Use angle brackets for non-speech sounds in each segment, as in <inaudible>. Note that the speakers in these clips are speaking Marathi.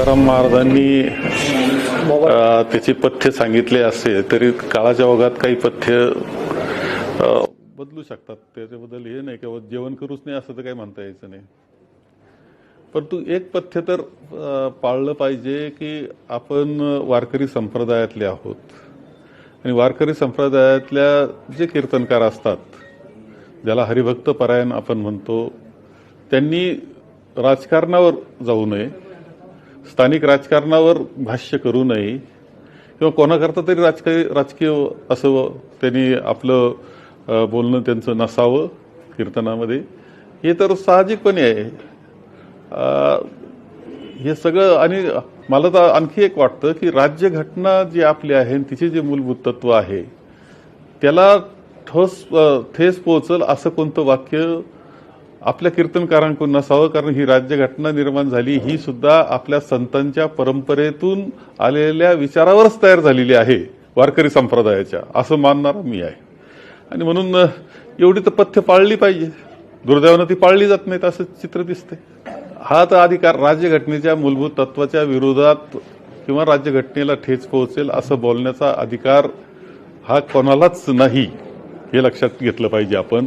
तुकाराम महाराजांनी त्याचे त्याची पथ्य सांगितले असते तरी काळाच्या ओघात काही पथ्य बदलू शकतात. त्याच्याबद्दल हे नाही किंवा जेवण करूच नाही असं तर काही म्हणता यायचं नाही. परंतु एक पथ्य तर पाळलं पाहिजे की आपण वारकरी संप्रदायातले आहोत. आणि वारकरी संप्रदायातल्या जे कीर्तनकार असतात ज्याला हरिभक्त परायण आपण म्हणतो त्यांनी राजकारणावर जाऊ नये. स्थानिक राजकारणावर भाष्य करू नये किंवा कोणाकरता तरी राजकीय राजकीय असं त्यांनी आपलं बोलणं त्यांचं नसावं कीर्तनामध्ये. हे तर साहजिकपणे आहे. हे सगळं आणि मला तर आणखी एक वाटतं की राज्यघटना जी आपली आहे तिचे जे मूलभूत तत्व आहे त्याला ठोस ठेस पोहोचल असं कोणतं वाक्य आपल्या कीर्तनकारांकडून नसावं कारण ही राज्यघटना निर्माण झाली ही सुद्धा आपल्या संतांच्या परंपरेतून आलेल्या विचारावरच तयार झालेली आहे वारकरी संप्रदायाच्या. असं मानणारा मी आहे. आणि म्हणून एवढी तर पथ्य पाळली पाहिजे. दुर्दैवानं ती पाळली जात नाहीत असं चित्र दिसते हा तर अधिकार राज्यघटनेच्या मूलभूत तत्वाच्या विरोधात किंवा राज्यघटनेला ठेच पोहोचेल असं बोलण्याचा अधिकार हा कोणालाच नाही हे लक्षात घेतलं पाहिजे आपण.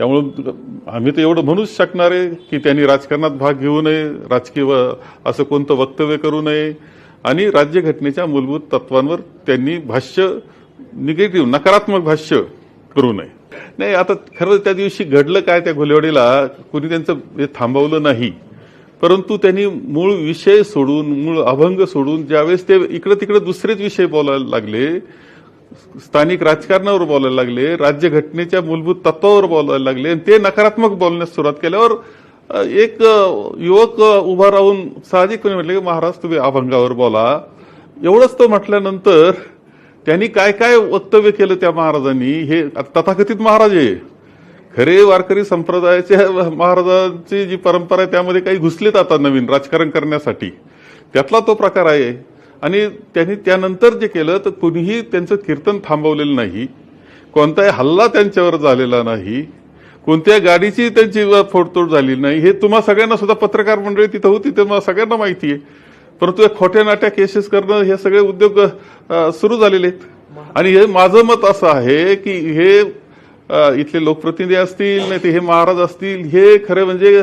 त्यामुळं आम्ही तर एवढं म्हणूच शकणार आहे की त्यांनी राजकारणात भाग घेऊ नये राजकीय व- असं कोणतं वक्तव्य करू नये. आणि राज्यघटनेच्या मूलभूत तत्वांवर त्यांनी भाष्य निगेटिव्ह नकारात्मक भाष्य करू नये. नाही आता खरं त्या दिवशी घडलं काय त्या घोलेवाडीला कुणी त्यांचं हे थांबवलं नाही. परंतु त्यांनी मूळ विषय सोडून मूळ अभंग सोडून ज्यावेळेस ते इकडं तिकडे दुसरेच विषय बोलायला लागले स्थानिक राजकारणावर बोलायला लागले राज्यघटनेच्या मूलभूत तत्वावर बोलायला लागले आणि ते नकारात्मक बोलण्यास सुरुवात केल्यावर एक युवक उभा राहून साहजिकपणे म्हटले की महाराज तुम्ही अभंगावर बोला. एवढंच तो म्हटल्यानंतर त्यांनी काय काय वक्तव्य केलं त्या महाराजांनी? हे तथाकथित महाराज आहे. खरे वारकरी संप्रदायाच्या महाराजांची जी परंपरा आहे त्यामध्ये काही घुसलेत आता नवीन राजकारण करण्यासाठी. त्यातला तो प्रकार आहे. आणि त्यांनी त्यानंतर जे केलं तर कुणीही त्यांचं कीर्तन थांबवलेलं नाही. कोणताही हल्ला त्यांच्यावर झालेला नाही. कोणत्या गाडीची त्यांची फोडतोड झाली नाही. हे तुम्हा सगळ्यांना सुद्धा पत्रकार मंडळी तिथं होती ते मला सगळ्यांना माहिती आहे. परंतु या खोट्या नाट्या केसेस करणं हे सगळे उद्योग सुरू झालेले आहेत. आणि हे माझं मत असं आहे की हे इथले लोकप्रतिनिधी असतील नाही ते हे महाराज असतील हे खरे म्हणजे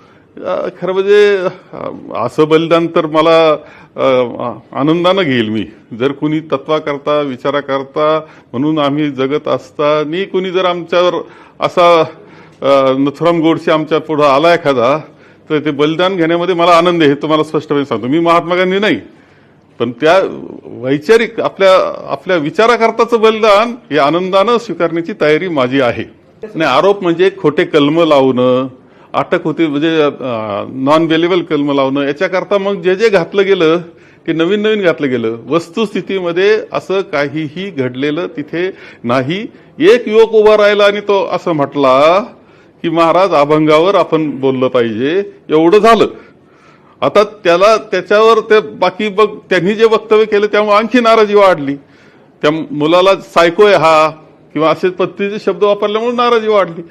खरं म्हणजे असं बलिदान तर मला आनंदानं घेईल मी. जर कुणी तत्वाकरता विचाराकरता म्हणून आम्ही जगत असताना कुणी जर आमच्यावर असा नथुराम गोडसे आमच्या पुढं आला एखादा तर ते बलिदान घेण्यामध्ये मला आनंद आहे हे तुम्हाला स्पष्टपणे सांगतो. मी महात्मा गांधी नाही. पण त्या वैचारिक आपल्या आपल्या विचाराकरताचं बलिदान हे आनंदानं स्वीकारण्याची तयारी माझी आहे. आणि आरोप म्हणजे खोटे कलम लावणं अटक होती म्हणजे नॉन वेलेबल कलम लावणं. याच्याकरता मग जे जे घातलं गेलं ते नवीन नवीन घातलं गेलं. वस्तुस्थितीमध्ये असं काहीही घडलेलं तिथे नाही. एक युवक उभा राहिला आणि तो असं म्हटला की महाराज अभंगावर आपण बोललं पाहिजे. एवढं झालं. आता त्याला त्याच्यावर ते बाकी बघ त्यांनी जे वक्तव्य केलं त्यामुळे आणखी नाराजी वाढली. त्या मुलाला सायकोय हा. किंवा असे पद्धतीचे शब्द वापरल्यामुळे नाराजी वाढली.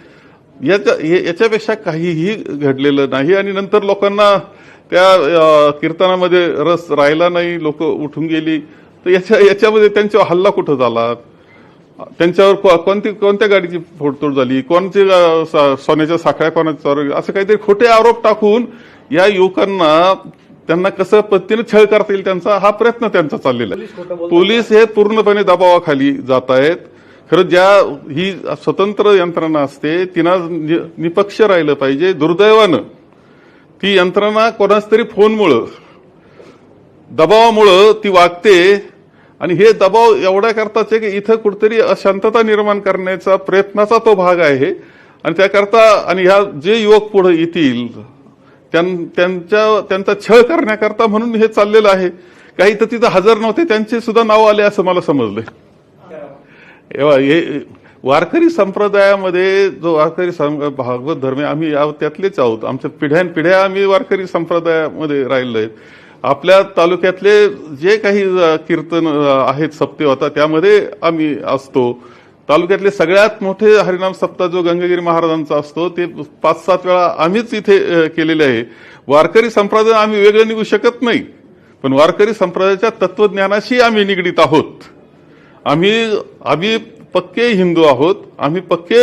याच्या याच्यापेक्षा काहीही घडलेलं नाही आणि नंतर लोकांना त्या कीर्तनामध्ये रस राहिला नाही लोक उठून गेली. तर याच्या याच्यामध्ये त्यांच्यावर हल्ला कुठं झाला? त्यांच्यावर कोणती कोणत्या गाडीची फोडतोड झाली? कोणती सोन्याच्या साखळ्या कोणाच्या असं काहीतरी खोटे आरोप टाकून या युवकांना त्यांना कसं पद्धतीने छळ करता येईल त्यांचा हा प्रयत्न त्यांचा चाललेला आहे. पोलीस हे पूर्णपणे दबावाखाली जात आहेत. खरं ज्या ही स्वतंत्र यंत्रणा असते तिनं नि- निपक्ष राहिलं पाहिजे दुर्दैवानं. ती यंत्रणा कोणाच तरी फोनमुळं दबावामुळं ती वागते आणि हे दबाव एवढ्या करताच आहे की इथं कुठेतरी अशांतता निर्माण करण्याचा प्रयत्नाचा तो भाग आहे. आणि त्याकरता आणि ह्या जे युवक पुढे येतील त्यां- त्यांच्या त्यांचा छळ करण्याकरता म्हणून हे चाललेलं आहे. काही तर तिथं हजर नव्हते त्यांचे सुद्धा नाव आले असं मला समजलंय. हे वारकरी संप्रदायामध्ये जो वारकरी सं- भागवत धर्म आम्ही या- त्यातलेच आहोत. आमच्या पिढ्यान पिढ्या आम्ही वारकरी संप्रदायामध्ये राहिलो आहेत. आपल्या तालुक्यातले जे काही कीर्तन आहेत सप्ते होता त्यामध्ये आम्ही असतो. तालुक्यातले सगळ्यात मोठे हरिनाम सप्ताह जो गंगागिरी महाराजांचा असतो. ते पाच सात वेळा आम्हीच इथे केलेले आहे. वारकरी संप्रदाय आम्ही वेगळं निघू शकत नाही. पण वारकरी संप्रदायाच्या तत्वज्ञानाशी आम्ही निगडीत आहोत. आम्ही आम्ही पक्के हिंदू आहोत आम्ही पक्के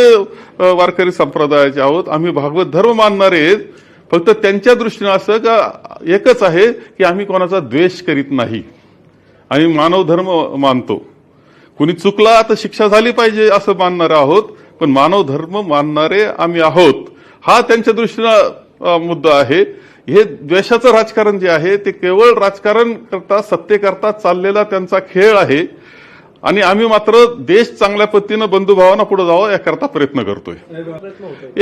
वारकरी संप्रदायाचे आहोत आम्ही भागवत धर्म मानणारे आहेत. फक्त त्यांच्या दृष्टीनं असं का एकच आहे की आम्ही कोणाचा द्वेष करीत नाही. आम्ही मानव धर्म मानतो. कुणी चुकला तर शिक्षा झाली पाहिजे असं मानणारे आहोत पण मानव धर्म मानणारे आम्ही आहोत. हा त्यांच्या दृष्टीनं मुद्दा आहे. हे द्वेषाचं राजकारण जे आहे ते केवळ राजकारण करता सत्तेकरता चाललेला त्यांचा खेळ आहे. आणि आम्ही मात्र देश चांगल्या पद्धतीनं बंधुभावांना पुढे जावं याकरता प्रयत्न करतोय.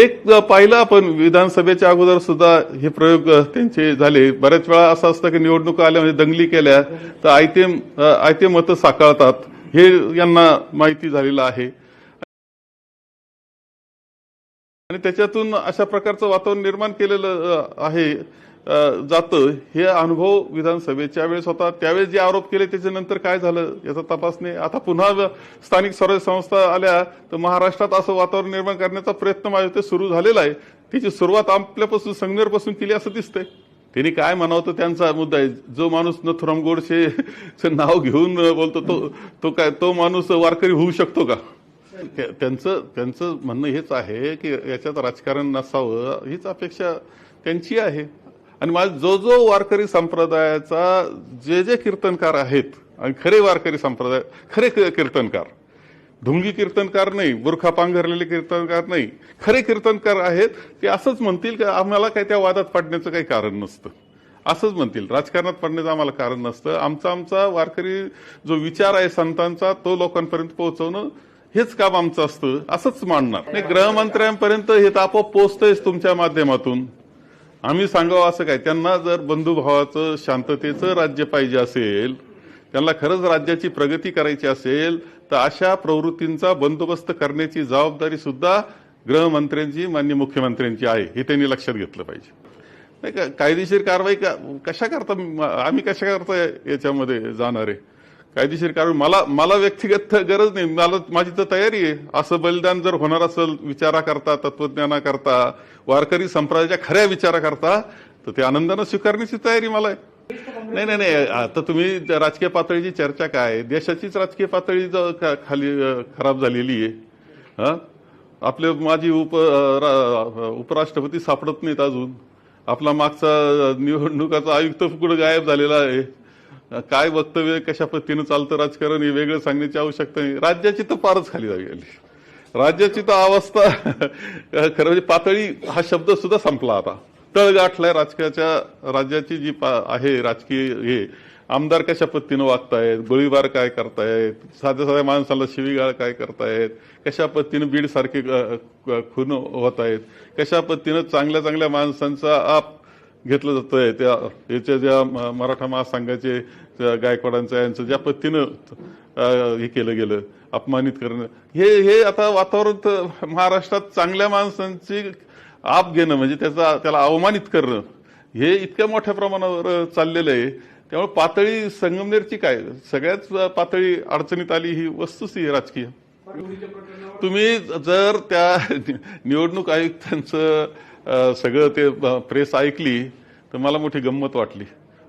एक पाहिलं आपण विधानसभेच्या अगोदर सुद्धा हे प्रयोग त्यांचे झाले. बऱ्याच वेळा असं असतं की निवडणुका आल्या म्हणजे दंगली केल्या तर आयते आयते मतं साकारतात हे यांना माहिती झालेलं आहे. आणि त्याच्यातून अशा प्रकारचं वातावरण निर्माण केलेलं आहे. जातं हे अनुभव विधानसभेच्या वेळेस होता त्यावेळेस जे आरोप केले त्याच्यानंतर काय झालं याचा तपासणे? आता पुन्हा स्थानिक स्वराज्य संस्था आल्या तर महाराष्ट्रात असं वातावरण निर्माण करण्याचा प्रयत्न माझ्या ते सुरू झालेला आहे. त्याची सुरुवात आपल्यापासून संगमेरपासून केली असं दिसतंय. त्यांनी काय म्हणावं तर त्यांचा मुद्दा आहे जो माणूस नथुराम गोडसे नाव घेऊन बोलतो तो तो काय तो माणूस वारकरी होऊ शकतो का? त्यांचं त्यांचं म्हणणं हेच आहे की याच्यात राजकारण नसावं हीच अपेक्षा त्यांची आहे. आणि माझा जो जो वारकरी संप्रदायाचा जे जे कीर्तनकार आहेत आणि खरे वारकरी संप्रदाय खरे कीर्तनकार. ढुंगी कीर्तनकार नाही बुरखा पांघरलेले कीर्तनकार नाही. खरे कीर्तनकार आहेत ते असंच म्हणतील की आम्हाला काही त्या वादात पडण्याचं काही कारण नसतं. असंच म्हणतील. राजकारणात पडण्याचं आम्हाला कारण नसतं. आमचा आमचा वारकरी जो विचार आहे संतांचा तो लोकांपर्यंत पोहोचवणं हेच काम आमचं असतं. असंच मांडणार नाही गृहमंत्र्यांपर्यंत हे तर आपोआप पोचतंयच तुमच्या माध्यमातून. आम्ही सांगावं असं काय? त्यांना जर बंधुभावाचं शांततेचं राज्य पाहिजे असेल त्यांना खरंच राज्याची प्रगती करायची असेल तर अशा प्रवृत्तींचा बंदोबस्त करण्याची जबाबदारी सुद्धा गृहमंत्र्यांची मान्य मुख्यमंत्र्यांची आहे हे त्यांनी लक्षात घेतलं पाहिजे. नाही का? कायदेशीर कारवाई का कशा करता आम्ही कशा करता याच्यामध्ये जाणार आहे? कायदेशीर कारण मला मला व्यक्तिगत गरज नाही. मला माझी तर तयारी आहे. असं बलिदान जर होणार असेल विचारा करता तत्वज्ञानाकरता वारकरी संप्रदायाच्या खऱ्या विचारा करता तर ते आनंदानं स्वीकारण्याची तयारी मला आहे. नाही नाही नाही. आता तुम्ही राजकीय पातळीची चर्चा काय? आहे? देशाचीच राजकीय पातळी खाली खराब झालेली आहे. हां? आपले माजी उप रा- उपराष्ट्रपती सापडत नाहीत अजून. आपला मागचा निवडणुकाचा आयुक्त कुठं गायब झालेला आहे. काय वक्तव्य कशा पद्धतीनं चालतं राजकारण हे वेगळं सांगण्याची आवश्यकता नाही. राज्याची तर फारच खाली जावी गेली राज्याची तर अवस्था खरं म्हणजे पातळी हा शब्द सुद्धा संपला आता. तळ गाठलाय राजकीयाच्या राज्याची जी पा- आहे राजकीय हे आमदार कशा पद्धतीनं वागतायत गोळीबार काय करतायत साध्या साध्या माणसाला शिवीगाळ काय करतायत कशा पद्धतीनं बीड सारखे खून होत आहेत कशा पद्धतीनं चांगल्या चांगल्या माणसांचा आप घेतलं जातंय. त्या याच्या ज्या म- मराठा महासंघाचे गायकवाडांचं यांचं ज्या पद्धतीनं हे केलं गेलं अपमानित करणं हे हे आता वातावरण तर महाराष्ट्रात चांगल्या माणसांची आप घेणं म्हणजे त्याचा त्याला अवमानित करणं हे इतक्या मोठ्या प्रमाणावर चाललेलं आहे. त्यामुळे पातळी संगमनेरची काय? सगळ्याच पातळी अडचणीत आली ही वस्तूच ही राजकीय. तुम्ही जर त्या निवडणूक आयुक्तांचं सगळं ते प्रेस ऐकली तर मला मोठी गंमत वाटली.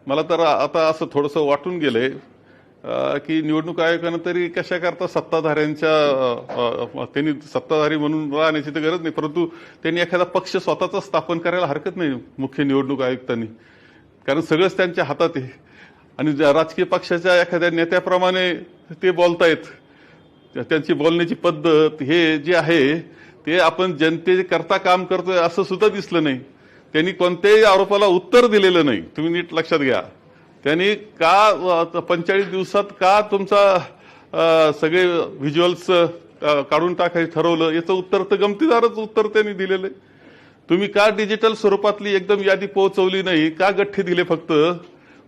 मला तर आता असं थोडंसं वाटून गेलंय की निवडणूक आयोगानं तरी कशा करता सत्ताधाऱ्यांच्या त्यांनी सत्ताधारी म्हणून राहण्याची तर गरज नाही परंतु त्यांनी एखादा पक्ष स्वतःचा स्थापन करायला हरकत नाही मुख्य निवडणूक आयुक्तांनी. कारण सगळंच त्यांच्या हातात आहे. आणि ज्या राजकीय पक्षाच्या एखाद्या नेत्याप्रमाणे ते बोलतायत त्यांची बोलण्याची पद्धत हे जे आहे ते आपण जनते करता काम करतोय असं सुद्धा दिसलं नाही. त्यांनी कोणत्याही आरोपाला उत्तर दिलेलं नाही. तुम्ही नीट लक्षात घ्या. त्यांनी का पंचेचाळीस दिवसात का तुमचा सगळे व्हिज्युअल्स काढून टाकायचं ठरवलं याचं उत्तर तर गमतीदारच उत्तर त्यांनी दिलेलं आहे. तुम्ही का डिजिटल स्वरूपातली एकदम यादी पोहोचवली नाही? का गठ्ठे दिले फक्त?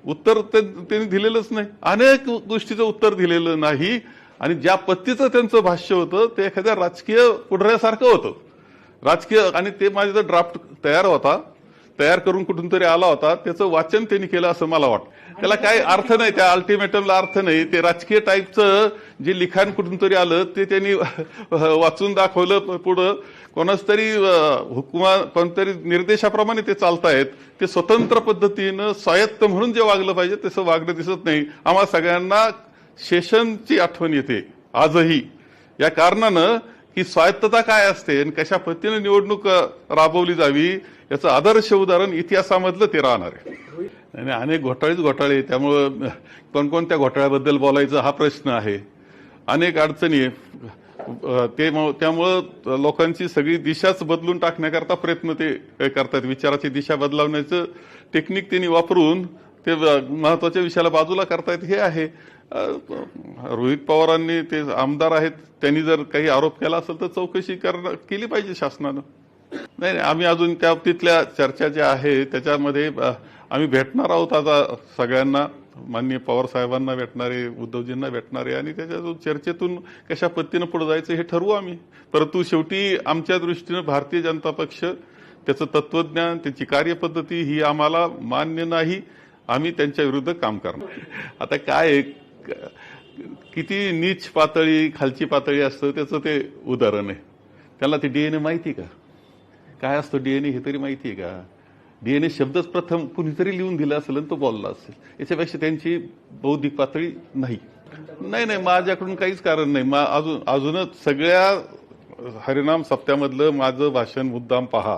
उत्तर ते- त्यांनी दिलेलंच नाही. अनेक गोष्टीचं उत्तर दिलेलं नाही. आणि ज्या पत्तीचं त्यांचं भाष्य होतं ते एखाद्या राजकीय पुढऱ्यासारखं होतं. राजकीय आणि ते माझा ड्राफ्ट तयार होता. तयार करून कुठून तरी आला होता. त्याचं वाचन त्यांनी केलं असं मला वाटतं. त्याला काही अर्थ नाही त्या अल्टिमेटमला अर्थ नाही. ते राजकीय टाईपचं जे लिखाण कुठून तरी आलं ते त्यांनी <laughs> वाचून दाखवलं पुढं. कोणाच तरी हुकुमा कोणतरी निर्देशाप्रमाणे ते चालतायत. ते स्वतंत्र पद्धतीनं स्वायत्त म्हणून जे वागलं पाहिजे तसं वागणं दिसत नाही. आम्हा सगळ्यांना सेशनची आठवण येते. आजही. या कारणानं की स्वायत्तता काय असते आणि कशा पद्धतीने निवडणूक राबवली जावी याचं आदर्श उदाहरण इतिहासामधलं ते राहणार आहे. आणि अनेक घोटाळेच घोटाळे त्यामुळं कोणकोणत्या घोटाळ्याबद्दल बोलायचं हा प्रश्न आहे. अनेक अडचणी ते त्यामुळं लोकांची सगळी दिशाच बदलून टाकण्याकरता प्रयत्न ते करतात. विचाराची दिशा बदलावण्याचं टेक्निक त्यांनी वापरून ते महत्त्वाच्या विषयाला बाजूला करतायत हे आहे. रोहित पवारांनी ते आमदार आहेत त्यांनी जर काही आरोप केला असेल तर चौकशी करणं केली पाहिजे शासनानं. नाही नाही आम्ही अजून त्या तिथल्या चर्चा ज्या आहे त्याच्यामध्ये आम्ही भेटणार आहोत आता सगळ्यांना माननीय पवार साहेबांना भेटणारे उद्धवजींना भेटणारे आणि त्याच्या चर्चेतून कशा पद्धतीनं पुढे जायचं हे ठरवू आम्ही. परंतु शेवटी आमच्या दृष्टीनं भारतीय जनता पक्ष त्याचं तत्वज्ञान त्याची कार्यपद्धती ही आम्हाला मान्य नाही. आम्ही त्यांच्या विरुद्ध काम करणार. आता काय आहे, किती नीच पातळी खालची पातळी असतं त्याचं ते उदाहरण आहे. त्याला ते डीएनए माहिती का? काय असतं डीएनए हे तरी माहिती आहे का? डीएनए शब्दच प्रथम कुणीतरी लिहून दिला असेल आणि तो बोलला असेल. याच्यापेक्षा त्यांची बौद्धिक पातळी नाही. नाही नाही माझ्याकडून काहीच कारण नाही. मा अजून अजूनच सगळ्या हरिनाम सप्त्यामधलं माझं भाषण मुद्दाम पहा.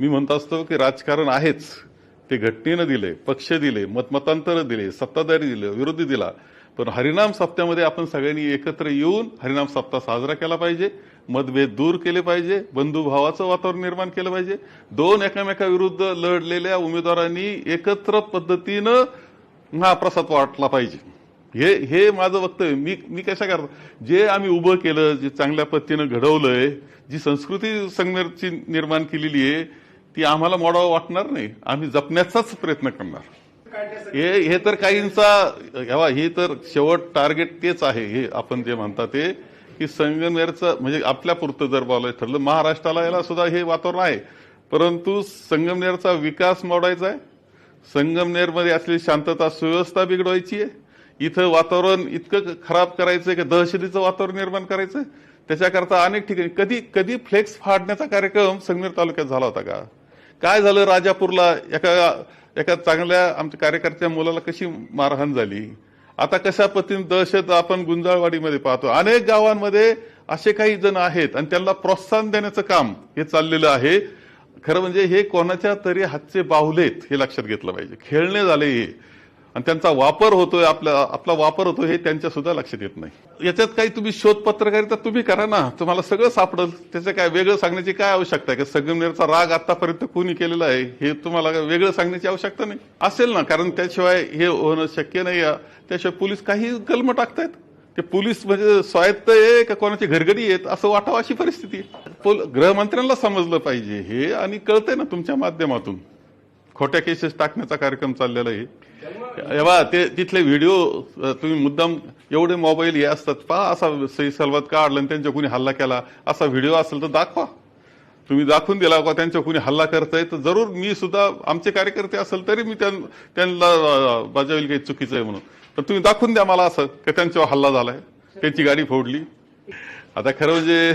मी म्हणत असतो की राजकारण आहेच. ते घटनेनं दिले पक्ष दिले मतमतांतर दिले सत्ताधारी दिले विरोधी दिला. पण हरिनाम सप्त्यामध्ये आपण सगळ्यांनी एकत्र येऊन हरिनाम सप्ताह साजरा केला पाहिजे मतभेद दूर केले पाहिजे बंधुभावाचं वातावरण निर्माण केलं पाहिजे. दोन एकामेकाविरुद्ध लढलेल्या उमेदवारांनी एकत्र पद्धतीनं महाप्रसाद वाटला पाहिजे. हे हे माझं वक्तव्य. मी मी कशा करतो? जे आम्ही उभं केलं जे चांगल्या पद्धतीनं घडवलंय जी संस्कृती संघर्षी निर्माण केलेली आहे ती आम्हाला मोडावं वाटणार नाही. आम्ही जपण्याचाच प्रयत्न करणार. हे हे तर काहींचा हवा हे तर शेवट टार्गेट तेच आहे हे आपण जे म्हणता ते की संगमनेरचं म्हणजे आपल्या पुरतं जर बोलायचं ठरलं महाराष्ट्राला याला सुद्धा हे वातावरण आहे. परंतु संगमनेरचा विकास मोडायचा आहे. संगमनेरमध्ये असलेली शांतता सुव्यवस्था बिघडवायची आहे. इथं वातावरण इतकं खराब करायचंय की दहशतीचं वातावरण निर्माण करायचं त्याच्याकरता अनेक ठिकाणी कधी कधी फ्लेक्स फाडण्याचा कार्यक्रम संगमेर तालुक्यात झाला होता का? काय झालं राजापूरला? एका एका चांगल्या आमच्या कार्यकर्त्या मुलाला कशी मारहाण झाली? आता कशा पद्धतीने दहशत आपण गुंजाळवाडीमध्ये पाहतो? अनेक गावांमध्ये असे काही जण आहेत आणि त्यांना प्रोत्साहन देण्याचं काम हे चाललेलं आहे. खरं म्हणजे हे कोणाच्या तरी हातचे बाहुलेत हे लक्षात घेतलं पाहिजे. खेळणे झाले हे. आणि त्यांचा वापर होतोय आपला आपला वापर होतो हे त्यांच्या सुद्धा लक्षात येत नाही. याच्यात काही तुम्ही शोध पत्रकारिता तुम्ही करा ना तुम्हाला सगळं सापडल. त्याचं काय वेगळं सांगण्याची काय आवश्यकता आहे? का संगमनेरचा राग आतापर्यंत कोणी केलेला आहे? हे तुम्हाला वेगळं सांगण्याची आवश्यकता नाही? असेल ना कारण त्याशिवाय हे होणं शक्य नाही त्याशिवाय पोलीस काही कलम टाकतायत. ते पोलीस म्हणजे स्वायत्त आहे का कोणाची घरगडी आहेत? असं वाटावं अशी परिस्थिती पोल- गृहमंत्र्यांना समजलं पाहिजे हे आणि कळतंय ना तुमच्या माध्यमातून. खोट्या केसेस टाकण्याचा कार्यक्रम चाललेला आहे. तेव्हा ते तिथले व्हिडिओ तुम्ही मुद्दाम एवढे मोबाईल हे असतात पहा असा सही सलवात काढला आणि त्यांच्या कुणी हल्ला केला. असा व्हिडिओ असेल तर दाखवा. तुम्ही दाखवून दिला का त्यांच्या कुणी हल्ला करताय तर जरूर मी सुद्धा आमचे कार्यकर्ते असेल तरी मी त्यां- त्यांना बजावेल काही चुकीचं आहे म्हणून. तर तुम्ही दाखवून द्या मला असं की त्यांच्यावर हल्ला झालाय त्यांची गाडी फोडली. आता खरं म्हणजे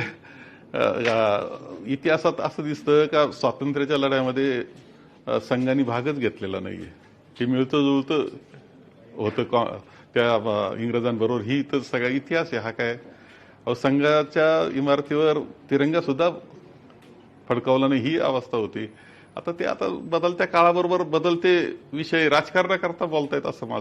इतिहासात असं दिसतं का स्वातंत्र्याच्या लढ्यामध्ये संघाने भागच घेतलेला नाहीये. ते मिळतं जुळतं होतं कॉ- त्या इंग्रजांबरोबर. ही तर सगळा इतिहास आहे. हा काय? अहो संघाच्या इमारतीवर तिरंगा सुद्धा फडकावला नाही. ही अवस्था होती. आता ते आता बदलत्या काळाबरोबर बदलते विषय राजकारणाकरता बोलतायत असं माझं